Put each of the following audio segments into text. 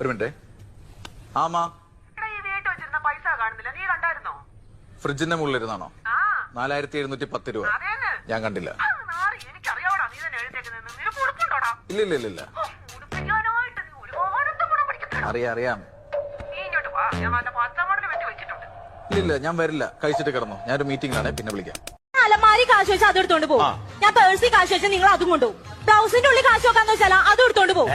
ഒരു മിനിറ്റ്. ആമാ. എടാ, ഈ വീട്ടിൽ വെച്ചിരുന്ന പൈസ കാണുന്നില്ല. നീ കണ്ടായിരുന്നോ? ഫ്രിഡ്ജിന്റെ മുകളിലിരുന്നാണോ? ആ. നാലായിരത്തി എഴുന്നൂറ്റി പത്ത് രൂപ ഞാൻ കണ്ടില്ല. ഇല്ല ഇല്ല ഇല്ല അറിയാം അറിയാം. ഇല്ല ഇല്ല ഞാൻ വരില്ല. കഴിച്ചിട്ട് കിടന്നു. ഞാനൊരു മീറ്റിംഗിലാണ് പിന്നെ വിളിക്കാം. അലമാരി കാശ് വെച്ചാൽ അത് എടുത്തോണ്ട് പോകും ഞാൻ പേഴ്സി കാശ് വെച്ചാൽ നിങ്ങൾ അതും കൊണ്ടുപോകും ബ്ലൗസിന്റെ ഉള്ളിൽ കാശ് വെക്കാന്ന് വെച്ചാൽ അതും എടുത്തോണ്ട് പോകും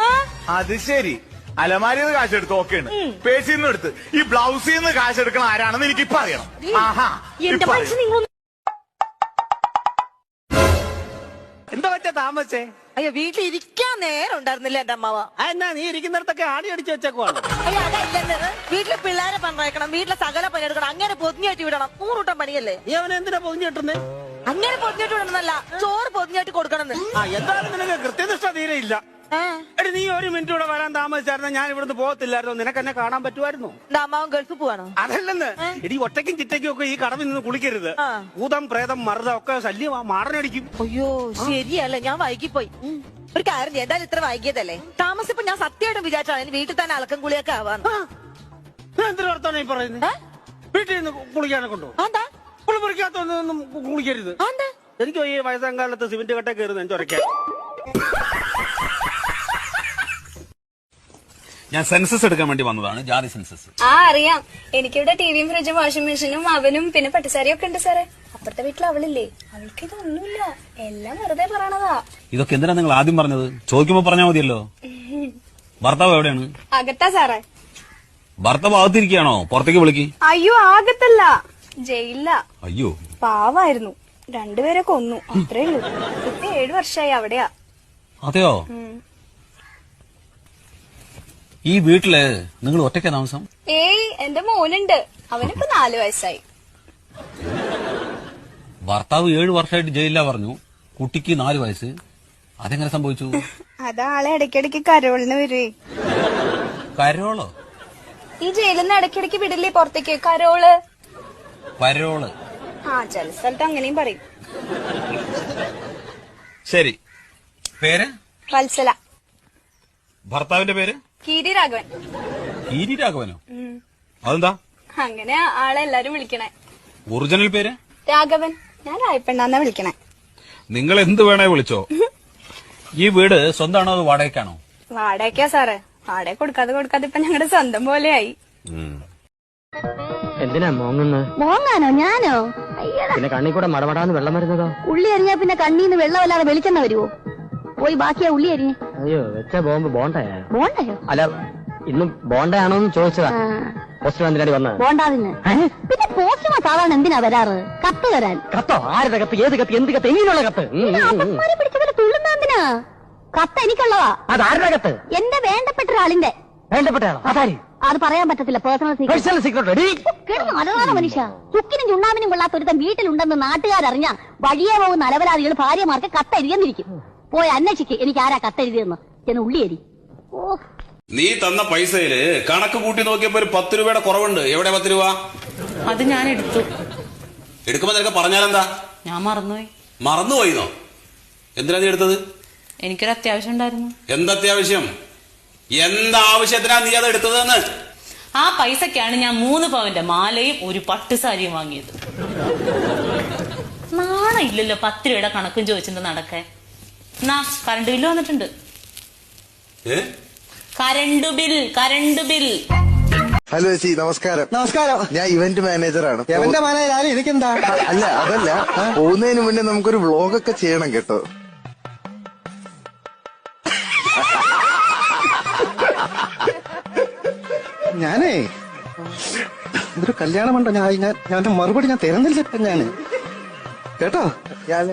ആ? അത് ശരി. അലമാരിന്ന് കാശ് എടുത്ത് ഓക്കെയാണ് പേഴ്സിൽ നിന്ന് എടുത്ത്. ഈ ബ്ലൗസിൽ നിന്ന് കാശ് എടുക്കണ ആരാണെന്ന് എനിക്ക് ഇപ്പൊ അറിയണം ആഹാ എന്റെ ഇപ്പൊ മനസ്സിൽ അറിയാം. നിങ്ങൾ എന്താ പറ്റാ താമസേ അയ്യോ വീട്ടിൽ ഇരിക്കാൻ നേരം ഉണ്ടായിരുന്നില്ല എന്റെ അമ്മാവ. ആ എന്നാ നീ ഇരിക്കുന്നിടത്തൊക്കെ ആണി അടിച്ചു വെച്ചേക്കുവാണ്? അയ്യോ അതല്ലെന്ന് വീട്ടിലെ പിള്ളേരെ പണിയെടുക്കണം വീട്ടിലെ സകല പണിയെടുക്കണം അങ്ങനെ പൊതിഞ്ഞായിട്ട് വിടണം. നൂറൂട്ടം പണിയല്ലേ? നീ അവനെ എന്തിനാ പൊതിഞ്ഞിട്ടുന്നേ അങ്ങനെ പൊതിഞ്ഞിട്ട് വിടണമെന്നല്ല ചോറ് പൊതിഞ്ഞായിട്ട് കൊടുക്കണമെന്ന്. ആ എന്തായാലും നിനക്ക് കൃത്യനിഷ്ഠ തീരെ ഇല്ല? എടി നീ ഒരു മിനിറ്റ് കൂടെ വരാൻ താമസിച്ചായിരുന്നു ഞാൻ ഇവിടുന്ന് പോകത്തില്ലായിരുന്നു. നിനക്ക് എന്നെ കാണാൻ പറ്റുമായിരുന്നു? അമ്മാവൻ ഗൾഫിൽ പോവാണോ? അതല്ലെന്ന്. ഇടി ഒറ്റയ്ക്കും ചിറ്റയ്ക്കും ഒക്കെ ഈ കടവിൽ നിന്ന് കുളിക്കരുത്. ഭൂതം പ്രേതം മറുതം ഒക്കെ ശല്യമാ മാറനടിക്കും അയ്യോ ശരിയല്ല ഞാൻ വൈകിപ്പോയി. ഒരു കാര്യം എന്തായാലും ഇത്ര വൈകിയതല്ലേ? താമസിപ്പോ ഞാൻ സത്യമായിട്ടും വിചാരിച്ചാണ് വീട്ടിൽ തന്നെ അലക്കം കുളിയൊക്കെ ആവാന്ന്. എന്തിനോർത്താണ് ഈ പറയുന്നത്? വീട്ടിൽ നിന്ന് കുളിക്കാനെ കൊണ്ടു? എന്താ? കുളിക്കരുത്. എനിക്ക് ഈ വയസ്സാം കാലത്ത് സിമെന്റ് കട്ട കയറുന്ന ചൊരക്കാൻ ഞാൻ സെൻസസ് എടുക്കാൻ വേണ്ടി വന്നതാണ് ജാതി സെൻസസ്. ആ അറിയാം. എനിക്കിവിടെ ടിവിയും ഫ്രിഡ്ജും വാഷിംഗ് മെഷീനും അവനും പിന്നെ പട്ടുസാരിയും ഒക്കെ ഉണ്ട് സാറേ. അപ്പുറത്തെ വീട്ടിൽ അവളില്ലേ. അവൾക്ക് ഇതൊന്നുമില്ല എല്ലാം വെറുതെ പറയണതാ. ഇതൊക്കെ എന്തിനാ നിങ്ങൾ ആദ്യം പറഞ്ഞത്? ചോദിക്കുമ്പോ പറഞ്ഞാൽ മതിയല്ലോ. ഭർത്താവ് എവിടെയാണ്? അകത്താ സാറേ. ഭർത്താവ് അകത്തിരിക്കുകയാണോ? പുറത്തേക്ക് വിളിക്ക്. അയ്യോ ആകത്തല്ല ജയിലില്ല അയ്യോ. പാവായിരുന്നു. രണ്ടുപേരെ കൊന്നു. അത്രേ ഉള്ളൂ. ഇപ്പൊ ഏഴു വർഷമായി അവിടെയാ. അതെയോ? ഈ വീട്ടിൽ നിങ്ങൾ ഒറ്റയ്ക്കാ താമസം? ഏയ് എന്റെ മോനുണ്ട്. അവനിപ്പോ നാലു വയസ്സായി. ഭർത്താവ് ഏഴു വർഷമായിട്ട് ജയിലിലാ പറഞ്ഞു. കുട്ടിക്ക് നാല് വയസ്സ്. അതെങ്ങനെ സംഭവിച്ചു? അതാളെ ഇടയ്ക്കിടയ്ക്ക് കരോളിന് വരുവേ കരോളോ? ഈ ജയിലിൽ നിന്ന് ഇടയ്ക്കിടയ്ക്ക് വിടില്ലേ പുറത്തേക്ക്? കരോൾ. കരോൾ. ആ ചില സ്ഥലത്ത് അങ്ങനെയും പറയും. ശരി. പേര്? വത്സല. ഭർത്താവിന്റെ പേര്? കീരി രാഘവൻ രാഘവനോ അതെന്താ? അങ്ങനെ ആളെ എല്ലാരും വിളിക്കണേ. ഒറിജിനൽ പേര്? രാഘവൻ. ഞാൻ രായപ്പെണ്ണാന്നാ വിളിക്കണേ. നിങ്ങൾ എന്ത് വേണേ വിളിച്ചോ. ഈ വീട് സ്വന്തമാണോ അത് വാടകയ്ക്കാണോ? വാടകയ്ക്കാ സാറേ. വാടക കൊടുക്കാതെ കൊടുക്കാതെ ഇപ്പൊ ഞങ്ങളുടെ സ്വന്തം പോലെയായി. എന്തിനാ മോങ്ങുന്നത്? മോങ്ങാനോ? ഞാനോ? പിന്നെ കണ്ണി കൂടെ മടമടാന്ന് വെള്ളം വരുന്നതോ. ഉള്ളി അറിഞ്ഞാ പിന്നെ കണ്ണീന്ന് വെള്ളമല്ലാതെ വെളിച്ചെണ്ണ വരുവോ? പോയി ബാക്കിയാ ഉള്ളി അരിഞ്ഞ് അയ്യോ വെച്ച ബോംബ് ബോണ്ടയാ? ബോണ്ടയോ? അല്ല ഇന്നും ബോണ്ടയാണോന്ന് ചോദിച്ചതാ. പോസ്റ്റ് എന്തിനാടി വന്നത്. ബോണ്ടാതിന് പിന്നെ പോസ്റ്റ്മാൻ സാധാരണ എന്തിനാ വരാറ്? കത്ത് വരാൻ കത്തോ? ആരുടെ കത്ത്? ഏത് കത്ത്? എന്ത് കത്ത്? എങ്ങനെയുള്ള കത്ത്. പിടിച്ചവരെ ഉം, ഉം. അപ്പന്മാരെ പിടിച്ച പോലെ തുള്ളുന്ന കത്ത് എനിക്കുള്ളതാ. അത് ആരുടെ കത്ത്? എന്റെ വേണ്ടപ്പെട്ട ഒരാളിന്റെ വേണ്ടപ്പെട്ടയാളോ? അതാര്? അത് പറയാൻ പറ്റത്തില്ല പേഴ്സണൽ സീക്രട്ട് സീക്രട്ട് കേട്ടോ അലറാണ് മനുഷ്യ. ചുക്കിനും ചുണ്ണാമിനും കൊള്ളാത്ത ഒരുത്തൻ വീട്ടിലുണ്ടെന്ന് നാട്ടുകാരറിഞ്ഞ വഴിയെ പോകുന്ന അലവലാദികൾ ഭാര്യമാർക്ക് കത്തെഴുതിയെന്നിരിക്കും പോയി അന്വേഷിക്ക്. എനിക്ക് ആരാ കത്തെഴുതിയെന്ന് ചെന്ന് ഉള്ളിയേരി ഓ. നീ തന്ന പൈസയിൽ കണക്ക് കൂട്ടി നോക്കിയപ്പോ ഒരു പത്ത് രൂപയുടെ കുറവുണ്ട്. എവിടെ പത്ത് രൂപ? അത് ഞാൻ എടുത്തു. എടുക്കുമ്പോ നിനക്ക് പറഞ്ഞാലെന്താ ഞാൻ മറന്നുപോയി. മറന്നുപോയിന്നോ? എന്തിനാ നീ എടുത്തത്? എനിക്കൊരു അത്യാവശ്യം ഉണ്ടായിരുന്നു. എന്തത്യാവശ്യം? എന്താവശ്യത്തിനാ നീ അത് എടുത്തതെന്ന്? ആ പൈസക്കാണ് ഞാൻ മൂന്ന് പവന്റെ മാലയും ഒരു പട്ടുസാരിയും വാങ്ങിയത്. നാണയില്ലല്ലോ പത്ത് രൂപയുടെ കണക്കും ചോദിച്ചിട്ട് നടക്കേ എന്നാ കറണ്ട് ബില്ല് വന്നിട്ടുണ്ട്. Current bill current bill hello ചേച്ചി നമസ്കാരം. നമസ്കാരം. ഞാൻ ഇവന്റ് മാനേജറാണ് എവന്റെ എനിക്കെന്താ? അല്ല അതല്ല. പോകുന്നതിന് മുന്നേ നമുക്കൊരു വ്ളോഗ് ഒക്കെ ചെയ്യണം കേട്ടോ. ഞാനേ ഇതൊരു കല്യാണമുണ്ടോ ഞാൻ ഞാൻ ഞാൻ മറുപടി ഞാൻ തരുന്നില്ല ഇപ്പൊ ഞാൻ. കേട്ടോ?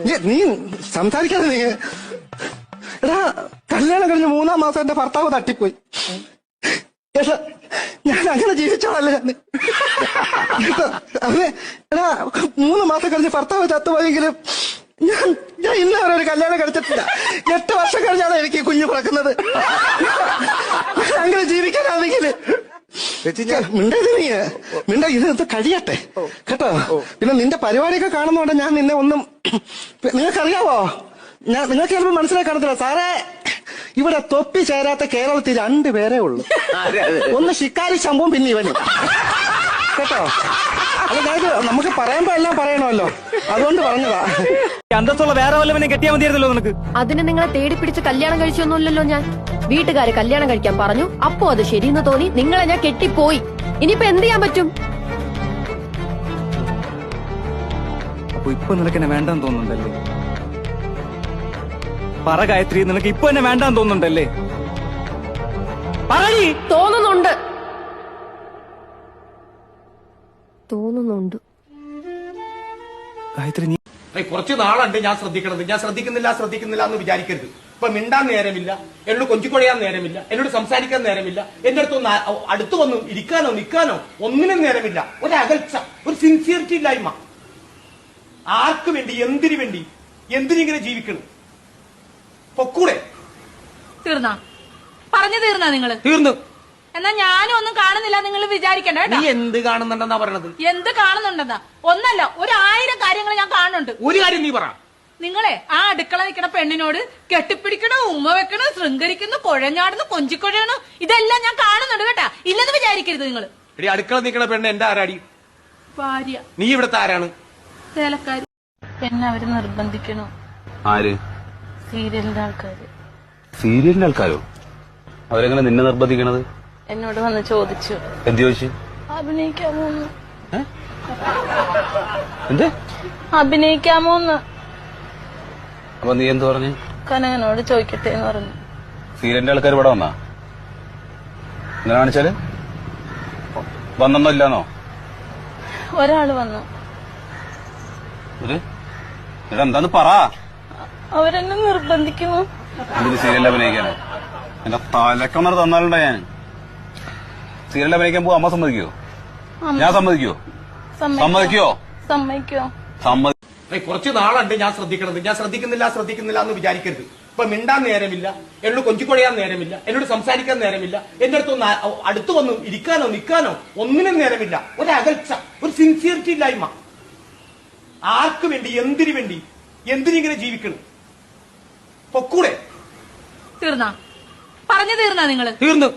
നീ- നീ സംസാരിക്കാതെ നീ എടാ കല്യാണം കഴിഞ്ഞ് മൂന്നാം മാസം എന്റെ ഭർത്താവ് തട്ടിപ്പോയി. ഞാൻ അങ്ങനെ ജീവിച്ചോളല്ലേ ഞാൻ. അവനെ എടാ മൂന്ന് മാസം കഴിഞ്ഞ് ഭർത്താവ് ചത്തുപോയെങ്കിലും ഞാൻ ഞാൻ ഇന്നവരെ ഒരു കല്യാണം കഴിച്ചിട്ടില്ല. എട്ട് വർഷം കഴിഞ്ഞാണ് എനിക്ക് കുഞ്ഞു പിറക്കുന്നത്. അങ്ങനെ ജീവിക്കാനാണെങ്കിൽ മിണ്ട ഇത് ഇത് കഴിയട്ടെ. കേട്ടോ? പിന്നെ നിന്റെ പരിപാടിയൊക്കെ കാണുന്നോണ്ട് ഞാൻ നിന്നെ ഒന്നും നിങ്ങൾക്കറിയാവോ? ഞാൻ നിങ്ങൾക്ക് ചിലപ്പോൾ മനസ്സിലാക്കാണത്തില്ല സാറേ ഇവിടെ തൊപ്പി ചേരാത്ത കേരളത്തിൽ രണ്ട് പേരേ ഉള്ളൂ. ഒന്ന് ശിക്കാരി ശമ്പും പിന്നെ ഇവന്. കേട്ടോ? അതായത് നമുക്ക് പറയുമ്പോ എല്ലാം പറയണമല്ലോ. അതുകൊണ്ട് പറഞ്ഞതാ. അന്തസ്സുള്ള വേറെ വല്ലവനെ കെട്ടിയാൽ മതിയായിരുന്നല്ലോ നിനക്ക്. അതിന് നിങ്ങളെ തേടി പിടിച്ച് കല്യാണം കഴിച്ചൊന്നുമില്ലല്ലോ ഞാൻ. വീട്ടുകാരെ കല്യാണം കഴിക്കാൻ പറഞ്ഞു. അപ്പോ അത് ശരിയെന്ന് തോന്നി നിങ്ങളെ ഞാൻ കെട്ടിപ്പോയി. ഇനിയിപ്പോ എന്ത് ചെയ്യാൻ പറ്റും? അപ്പൊ ഇപ്പൊ നിനക്ക് എന്നെ വേണ്ടെന്ന് തോന്നുന്നുണ്ടല്ലേ? പറ ഗായത്രി നിനക്ക് ഇപ്പൊ എന്നെ വേണ്ടാന്ന് തോന്നുന്നുണ്ടല്ലേ? പറയ്! തോന്നുന്നുണ്ട്. തോന്നുന്നുണ്ട്. ഗായത്രി നീ കുറച്ച് നാളുണ്ട് ഞാൻ ശ്രദ്ധിക്കണത്. ഞാൻ ശ്രദ്ധിക്കുന്നില്ല ശ്രദ്ധിക്കുന്നില്ല എന്ന് വിചാരിക്കരുത്. ഇപ്പൊ മിണ്ടാൻ നേരമില്ല. എന്നോട് കൊഞ്ചിക്കൊഴയാൻ നേരമില്ല. എന്നോട് സംസാരിക്കാൻ നേരമില്ല. എന്റെ അടുത്ത് ഒന്ന് വന്നു അടുത്ത് വന്ന് ഇരിക്കാനോ നിൽക്കാനോ ഒന്നിനും നേരമില്ല. ഒരു അകൽച്ച ഒരു സിൻസിയറിറ്റി ഇല്ലായ്മ. ആർക്ക് വേണ്ടി എന്തിനു വേണ്ടി എന്തിനിങ്ങനെ ജീവിക്കണം? പൊക്കൂടെ. തീർന്നാ? പറഞ്ഞു തീർന്നാ നിങ്ങൾ? തീർന്നു. എന്നാ ഞാനും ഒന്നും കാണുന്നില്ല നിങ്ങൾ വിചാരിക്കണ്ട നീ കേട്ടോ എന്ത് കാണുന്നുണ്ടെന്നാ പറയണത്? എന്ത് കാണുന്നുണ്ടെന്നാ? ഒന്നല്ല ഒരു ആയിരം കാര്യങ്ങൾ ഞാൻ കാണുന്നുണ്ട്. ഒരു കാര്യം നീ പറ. നിങ്ങളെ ആ അടുക്കള നിൽക്കുന്ന പെണ്ണിനോട് കെട്ടിപ്പിടിക്കണ ഉമ്മ വെക്കണു ശൃംഗരിക്കുന്നു കുഴഞ്ഞാടുന്നു കൊഞ്ചിക്കൊഴയണു ഇതെല്ലാം ഞാൻ കാണുന്നുണ്ട് കേട്ടാ. ഇല്ലെന്ന് വിചാരിക്കരുത് നിങ്ങൾ എടി അടുക്കള നിൽക്കണ പെണ്ണ് എന്റെ ആരാടി? ഭാര്യ. നീ ഇവിടുത്തെ ആരാണ്? തേലക്കാരി എന്നെ അവർ നിർബന്ധിക്കണു? ആര്? സീരിയലിന്റെ ആൾക്കാര്. സീരിയലിന്റെ ആൾക്കാരോ? അവരെങ്ങനെ നിന്നെ നിർബന്ധിക്കണത്? എന്നോട് വന്ന് ചോദിച്ചു. എന്ത് ചോദിച്ചു? അഭിനയിക്കാമോ എന്ത്? അഭിനയിക്കാമോന്ന്. അപ്പൊ നീ എന്ത് പറഞ്ഞു? കനകനോട് ചോദിക്കട്ടെ എന്ന് പറഞ്ഞു. സീരിയലിന്റെ ആൾക്കാർ ഇവിടെ വന്നാ? എങ്ങനെ കാണിച്ചാൽ? വന്നെന്നോ ഇല്ലാന്നോ ഒരാൾ വന്നു. എന്താന്ന് പറ. അവരെന്നെ നിർബന്ധിക്കുന്നു സീരിയലിൽ അഭിനയിക്കാനോ. എന്റെ തലക്കണർ തന്നാലുണ്ടോ ഞാൻ സീരിയലിൽ അഭിനയിക്കാൻ പോവാ അമ്മ സമ്മതിക്കോ ഞാൻ സമ്മതിക്കോ. സമ്മതിക്കോ സമ്മതിക്കോ സമ്മതി കുറച്ച് നാളുണ്ട് ഞാൻ ശ്രദ്ധിക്കണത്. ഞാൻ ശ്രദ്ധിക്കുന്നില്ല ശ്രദ്ധിക്കുന്നില്ല എന്ന് വിചാരിക്കരുത്. ഇപ്പൊ മിണ്ടാൻ നേരമില്ല. എന്നോട് കൊഞ്ചിക്കൊഴയാൻ നേരമില്ല. എന്നോട് സംസാരിക്കാൻ നേരമില്ല. എന്റെ അടുത്തൊന്ന് അടുത്തു വന്ന് ഇരിക്കാനോ നിൽക്കാനോ ഒന്നിനും നേരമില്ല. ഒരു അകൽച്ച ഒരു സിൻസിയറിറ്റി ഇല്ലായ്മ. ആർക്ക് വേണ്ടി എന്തിനു വേണ്ടി എന്തിനിങ്ങനെ ജീവിക്കണം? പൊക്കൂടെ. തീർന്നാ? പറഞ്ഞു തീർന്നാ നിങ്ങൾ? തീർന്നു.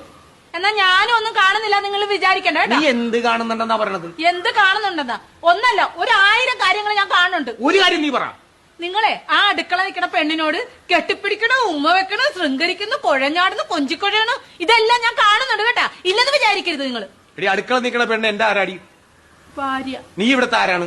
എന്നാ ഞാനും ഒന്നും കാണുന്നില്ല നിങ്ങൾ വിചാരിക്കണ്ട നീ എന്ത് കാണുന്നുണ്ടെന്നാ പറയണത്? എന്ത് കാണുന്നുണ്ടെന്നാ? ഒന്നല്ല ഒരു ആയിരം കാര്യങ്ങൾ ഞാൻ കാണുന്നുണ്ട്. ഒരു കാര്യം നീ പറ. നിങ്ങളെ ആ അടുക്കള നിൽക്കുന്ന പെണ്ണിനോട് കെട്ടിപ്പിടിക്കണു ഉമ്മ വെക്കണു ശൃംഗരിക്കുന്നു കുഴഞ്ഞാടുന്നു കൊഞ്ചിക്കൊഴയണു? ഇതെല്ലാം ഞാൻ കാണുന്നുണ്ട് കേട്ടാ. ഇല്ലെന്ന് വിചാരിക്കരുത് നിങ്ങൾ എടി അടുക്കള നിൽക്കണ പെണ്ണ് എന്റെ ആരാടി? ഭാര്യ. നീ ഇവിടുത്തെ ആരാണ്?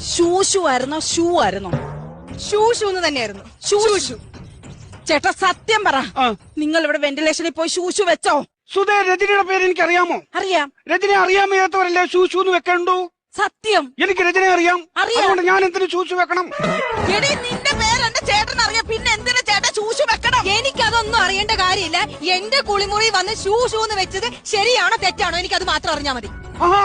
ഷൂഷു ആയിരുന്നോ? ഷൂ ആയിരുന്നോ? ഷൂഷു എന്ന് തന്നെയായിരുന്നു. ഷൂഷു ചേട്ടാ സത്യം പറ. നിങ്ങൾ ഇവിടെ വെന്റിലേഷനിൽ പോയി ഷൂഷു വെച്ചോ? സുധേ രജനിയുടെ പേര് എനിക്ക് അറിയാമോ അറിയാം. രജനെ അറിയാൻ വയ്യാത്തവരല്ലേ ശൂശു എന്ന് വെക്കണ്ടു? സത്യം. എനിക്ക് രജനെ അറിയാം. അറിയാം. അതുകൊണ്ട് ഞാൻ എന്തിനു ശൂശു വെക്കണം? എടി നിന്റെ പേര് എന്റെ ചേട്ടൻ അറിയാം. പിന്നെ എന്തിനാ ചേട്ടൻ ഷൂഷു വെക്കണം? എനിക്കതൊന്നും അറിയേണ്ട കാര്യമില്ല. എന്റെ കുളിമുറി വന്ന് ഷൂ ഷൂ എന്ന് വെച്ചത് ശരിയാണോ തെറ്റാണോ എനിക്കത് മാത്രം അറിഞ്ഞാ മതി. ആഹാ.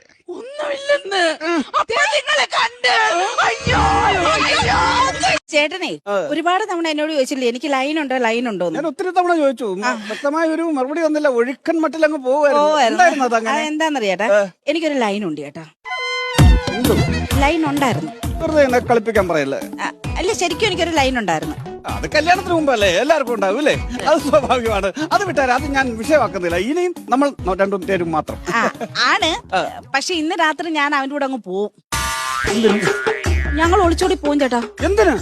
ഒന്നുമില്ലെന്ന്. അപ്പോൾ നിങ്ങളെ കണ്ട്. അയ്യോ അയ്യോ. ചേട്ടനെ ഒരുപാട് തവണ എന്നോട് ചോദിച്ചില്ലേ എനിക്ക് ലൈൻ ഉണ്ടോ ലൈൻ ഉണ്ടോ ഞാൻ ഒത്തിരി തവണ ചോദിച്ചു. വ്യക്തമായ ഒരു മറുപടി തന്നില്ല. ഒഴുക്കൻ മട്ടിൽ അങ്ങ് പോവായിരുന്നു എന്താന്നറിയാട്ടാ എനിക്കൊരു ലൈൻ ഉണ്ട് ചേട്ടാ. ലൈൻ ഉണ്ടായിരുന്നു വെറുതെ എന്നെ കളിപ്പിക്കാൻ പറയല്ലേ? ആ, അല്ല ശരിക്കും എനിക്കൊരു ലൈൻ ഉണ്ടായിരുന്നു. അത് കല്യാണത്തിന് മുമ്പല്ലേ? എല്ലാവർക്കും ഉണ്ടാവും അല്ലേ അത് സ്വാഭാവികമാണ്. അത് വിട്ടാൽ അത് ഞാൻ വിഷയമാക്കുന്നില്ല. ഇനിയും നമ്മൾ രണ്ടും പേരും മാത്രം. ആ, ആണ്. പക്ഷെ ഇന്ന് രാത്രി ഞാൻ അവന്റെ കൂടെ അങ്ങ് പോവും. ഞങ്ങൾ ഒളിച്ചോടി പോവും ചേട്ടാ. എന്തിന്?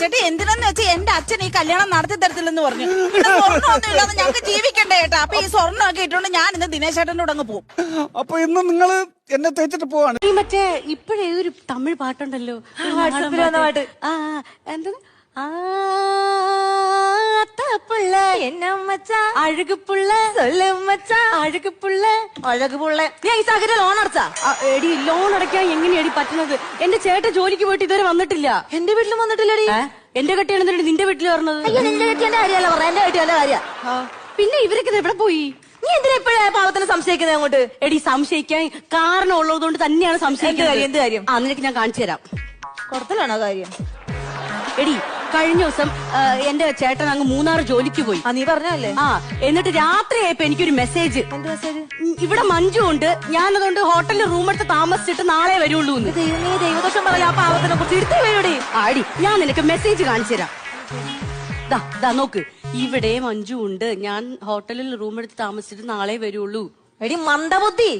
ചേട്ടാ എന്തിനാന്ന് വെച്ചാൽ എന്റെ അച്ഛൻ ഈ കല്യാണം നടത്തി തരത്തില്ലെന്ന് പറഞ്ഞു. സ്വർണമൊന്നും ഇല്ലാതെ ഞങ്ങൾക്ക് ജീവിക്കണ്ടേ ചേട്ടാ. അപ്പൊ ഈ സ്വർണമൊക്കെ ഇട്ടുകൊണ്ട് ഞാൻ ഇന്ന് ദിനേശ് ചേട്ടന്റെ കൂടെ അങ്ങ് പോകും അപ്പൊ ഇന്ന് നിങ്ങൾ എന്നെ തേച്ചിട്ട് പോവാണ്. ഈ മറ്റേ ഇപ്പോഴേ ഒരു തമിഴ് പാട്ടുണ്ടല്ലോ. ഒരു വാട്സാപ്പിൽ വന്ന പാട്ട്. ആ എന്താ ഈ സാഹചര്യ ലോൺ അടച്ചാ? എടി ലോൺ അടയ്ക്കാൻ എങ്ങനെയാടി പറ്റുന്നത്? എന്റെ ചേട്ടൻ ജോലിക്ക് പോയിട്ട് ഇതുവരെ വന്നിട്ടില്ല. എന്റെ വീട്ടിലും വന്നിട്ടില്ലടി. എന്റെ കെട്ടിയാണ് നിന്റെ വീട്ടിൽ പറഞ്ഞത് അയ്യോ നിന്റെ കെട്ടിയന്റെ കാര്യമല്ല പറഞ്ഞ എന്റെ കെട്ടിയല്ല കാര്യം. പിന്നെ ഇവരൊക്കെ എവിടെ പോയി? നീ എന്തിനാ എപ്പോഴാ പാവത്തിന് സംശയിക്കുന്നത് അങ്ങോട്ട്? എടി സംശയിക്കാൻ കാരണം ഉള്ളത് കൊണ്ട് തന്നെയാണ് സംശയിക്കുന്നത് എന്ത് കാര്യം, എന്ത് കാര്യം? ആ നിനക്ക് ഞാൻ കാണിച്ചു തരാം. കൊടുത്തലാണോ കാര്യം? എടി കഴിഞ്ഞ ദിവസം എന്റെ ചേട്ടൻ അങ്ങ് മൂന്നാർ ജോലിക്ക് പോയി. നീ പറഞ്ഞല്ലേ ആ എന്നിട്ട് രാത്രി ആയപ്പോ എനിക്കൊരു മെസ്സേജ്. ഇവിടെ മഞ്ജു ഉണ്ട്. ഞാൻ അതുകൊണ്ട് ഹോട്ടലിൽ റൂം എടുത്ത് താമസിച്ചിട്ട് നാളെ വരുള്ളൂ ദൈവദോഷം പറയാ. പാവത്തിനെ കുറിച്ച് എടുത്തേ വരൂടി ആടി ഞാൻ നിനക്ക് മെസ്സേജ് കാണിച്ചു തരാം. ദാ ദാ നോക്ക്. ഇവിടെ മഞ്ജു ഉണ്ട്. ഞാൻ ഹോട്ടലിൽ റൂം എടുത്ത് താമസിച്ചിട്ട് നാളെ വരുള്ളൂ. എടി മന്ദബുദ്ധി.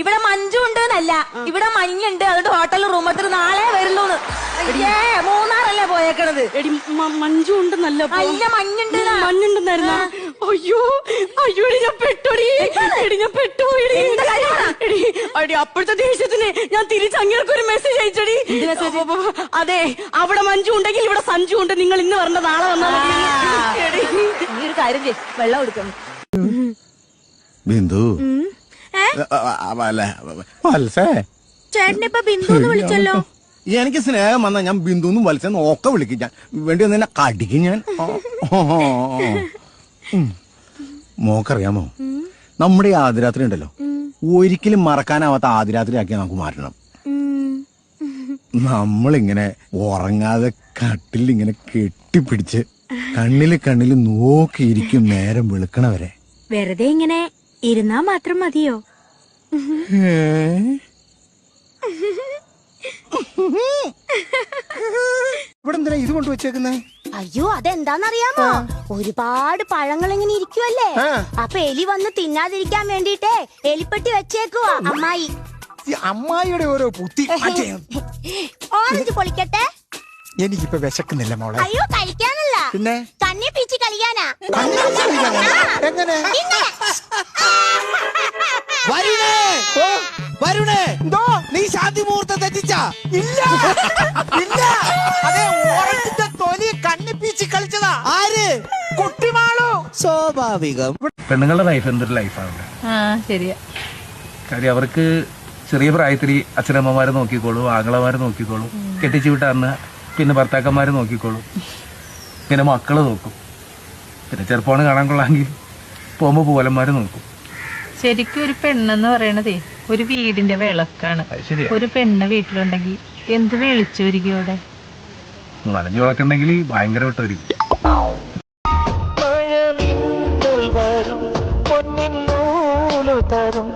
ഇവിടെ മഞ്ഞുണ്ട് എന്നല്ല ഇവിടെ മഞ്ഞുണ്ട്. അതുകൊണ്ട് ഹോട്ടലിൽ റൂമത്തിൽ നാളെ വരുന്നു അയ്യേ മൂന്നാറല്ലേ പോയേക്കണത്? എടി മഞ്ഞുണ്ട് മഞ്ജു ഉണ്ടെന്നല്ല അല്ല, മഞ്ഞുണ്ട് മഞ്ഞുണ്ടെന്നായിരുന്ന. അയ്യോ അയ്യോ എടി ഞാൻ പെട്ടോടി. എടി ഞാൻ പെട്ടുപോയി എടി അടി അപ്പോഴത്തെ ദേഷ്യത്തിന് ഞാൻ തിരിച്ച് അങ്ങേർക്ക് ഒരു മെസ്സേജ് അയച്ചടി. അതെ അവിടെ മഞ്ജു ഉണ്ടെങ്കിൽ ഇവിടെ സഞ്ജു ഉണ്ട്. നിങ്ങൾ ഇന്ന് വരണ്ട നാളെ വന്നാൽ ഈ നീ ഒരു കാര്യം ചെയ്യ്. വെള്ളം കൊടുക്കണം ബിന്ദു. ബിന്ദു വിളിച്ചല്ലോ? എനിക്ക് സ്നേഹം വന്നാ ഞാൻ ബിന്ദുന്നും വലിച്ചെന്ന് ഒക്കെ വിളിക്കും ഞാൻ. വേണ്ടി വന്ന് എന്നെ കടിക്കും ഞാൻ. മോക്കറിയാമോ? നമ്മുടെ ഈ ആദിരാത്രി ഉണ്ടല്ലോ. ഒരിക്കലും മറക്കാനാവാത്ത ആദിരാത്രി ആക്കി നമുക്ക് മാറ്റണം. നമ്മളിങ്ങനെ ഉറങ്ങാതെ കട്ടിൽ ഇങ്ങനെ കെട്ടിപ്പിടിച്ച് കണ്ണിൽ കണ്ണിൽ നോക്കിയിരിക്കും നേരം വെളുക്കണവരെ. വെറുതെ ഇങ്ങനെ ഇരുന്നാ മാത്രം മതിയോ? ഇവിടെ എന്തിനാ ഇത് കൊണ്ട് വെച്ചേക്കുന്നേ? അയ്യോ അതെന്താന്നറിയാമോ? ഒരുപാട് പഴങ്ങൾ ഇങ്ങനെ ഇരിക്കുവല്ലേ അപ്പൊ എലി വന്ന് തിന്നാതിരിക്കാൻ വേണ്ടിട്ടേ എലിപ്പെട്ടി വെച്ചേക്കുവാ അമ്മായി. അമ്മായിയുടെ ഓരോ ബുദ്ധി. ഓറഞ്ച് പൊളിക്കട്ടെ? എനിക്കിപ്പോ വിശക്കുന്നില്ല മോളെ. അയ്യോ കഴിക്കാനല്ല. പിന്നെ? കണ്ണി പീച്ച് കളിക്കാനാ. എങ്ങനെ. വരുണേ. വരുണേ. എന്തോ? നീ ശാന്തി മുഹൂർത്തം തെറ്റിച്ച. ഇല്ല. ഇല്ല. അതെ ഓറഞ്ചിന്റെ തൊലി കണ്ണിപ്പിച്ച് കളിച്ചതാ. ആര്? കുട്ടിമാളു. സ്വാഭാവികം. പെണ്ണുങ്ങളുടെ ലൈഫ് എന്തൊരു ലൈഫാണ് ആ ശരിയാ. കാര്യം അവർക്ക് ചെറിയ പ്രായത്തിൽ അച്ഛനമ്മമാരെ നോക്കിക്കോളൂ ആങ്ങളമാരെ നോക്കിക്കോളൂ കെട്ടിച്ചു വിട്ടാന്ന് പിന്നെ ഭർത്താക്കന്മാരെ നോക്കിക്കോളൂ. പിന്നെ മക്കൾ നോക്കും. പിന്നെ ചെറുപ്പമാണ് കാണാൻ കൊള്ളാമെങ്കിൽ. പോകുമ്പോൾ പൂവലന്മാര് നോക്കും. ശരിക്കും ഒരു പെണ്ണെന്ന് പറയണതേ ഒരു വീടിന്റെ വിളക്കാണ്. ശരിയാ. ഒരു പെണ്ണ് വീട്ടിലുണ്ടെങ്കിൽ എന്ത് വിളിച്ചൊരുക്കി അവിടെ? നനഞ്ഞു വിളക്കുണ്ടെങ്കിൽ ഭയങ്കര വിട്ടൊരുക്കും. തരും.